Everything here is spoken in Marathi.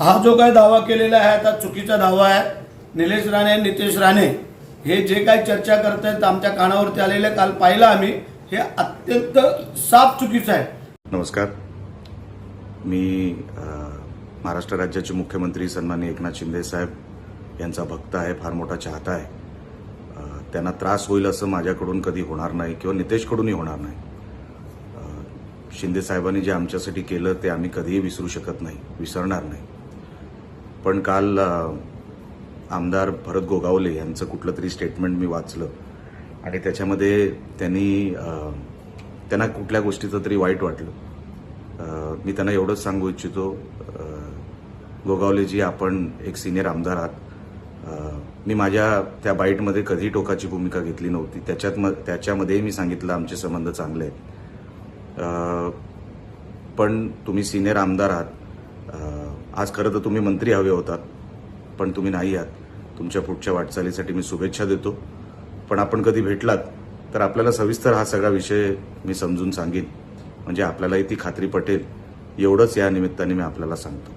हा जो काय दावा केलेला आहे आता चुकीचा दावा आहे. निलेश राणे नितेश राणे हे जे काही चर्चा करत आहेत आमच्या कानावरती आलेले काल पाहिलं आम्ही. हे अत्यंत साफ चुकीचं आहे. नमस्कार. मी महाराष्ट्र राज्याचे मुख्यमंत्री सन्मान्य एकनाथ शिंदे साहेब यांचा भक्त आहे फार मोठा चाहता आहे. त्यांना त्रास होईल असं माझ्याकडून कधी होणार नाही किंवा नितेशकडूनही होणार नाही. शिंदे साहेबांनी जे आमच्यासाठी केलं ते आम्ही कधीही विसरू शकत नाही विसरणार नाही. पण काल आमदार भरत गोगावले यांचं कुठलं तरी स्टेटमेंट मी वाचलं. आणि त्याच्यामध्ये त्यांनी त्यांना कुठल्या गोष्टीचं तरी वाईट वाटलं. मी त्यांना एवढंच सांगू इच्छितो गोगावलेजी आपण एक सिनियर आमदार आहात. मी माझ्या त्या बाईटमध्ये कधी टोकाची भूमिका घेतली नव्हती. त्याच्यात म- त्याच्यामध्येही मी सांगितलं आमचे संबंध चांगले आहेत. पण तुम्ही सिनियर आमदार आहात आज खरं तर तुम्ही मंत्री हवे होतात पण तुम्ही नाही आहात. तुमच्या पुढच्या वाटचालीसाठी मी शुभेच्छा देतो. पण आपण कधी भेटलात तर आपल्याला सविस्तर हा सगळा विषय मी समजून सांगेन. म्हणजे आपल्यालाही ती खात्री पटेल एवढंच या निमित्ताने मी आपल्याला सांगतो.